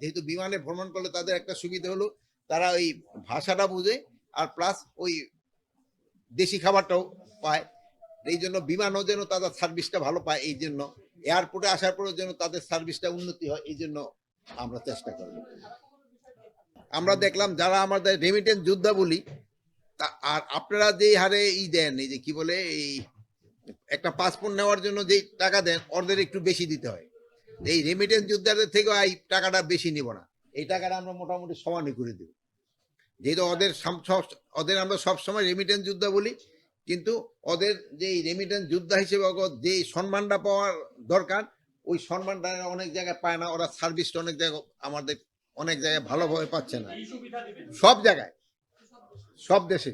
যেহেতু বিমানে ভ্রমণ করলে তাদের একটা সুবিধা হলো, তারা ওই ভাষাটা বুঝে আর প্লাস ওই দেশি খাবারটাও পায়। এই জন্য বিমানও যেন তাদের সার্ভিসটা ভালো পায়, এই জন্য এয়ারপোর্টে আসার পরেও যেন তাদের সার্ভিসটা উন্নতি হয়, এই জন্য আমরা চেষ্টা করব। আমরা দেখলাম যারা আমাদের রেমিটেন্স যোদ্ধা বলি, তা- আর আপনারা যে হারে ই দেন, এই যে কি বলে, এই একটা পাসপোর্ট নেওয়ার জন্য যেই টাকা দেন অর্ধের একটু বেশি দিতে হয়। এই রেমিটেন্স যোদ্ধাদের থেকে এই টাকাটা বেশি নিব না। এই টাকাটা আমরা মোটামুটি সমানই করে দেব। যেহেতু ওদের ওদের আমরা সবসময় রেমিটেন্স যোদ্ধা বলি, কিন্তু ওদের যে রেমিটেন্স যোদ্ধা হিসেবে যে সম্মানটা পাওয়ার দরকার, ওই সম্মানটা অনেক জায়গায় পায় না। ওরা সার্ভিসটা অনেক জায়গায় আমাদের অনেক জায়গায় ভালোভাবে পাচ্ছে না। সব জায়গায়, সব দেশে।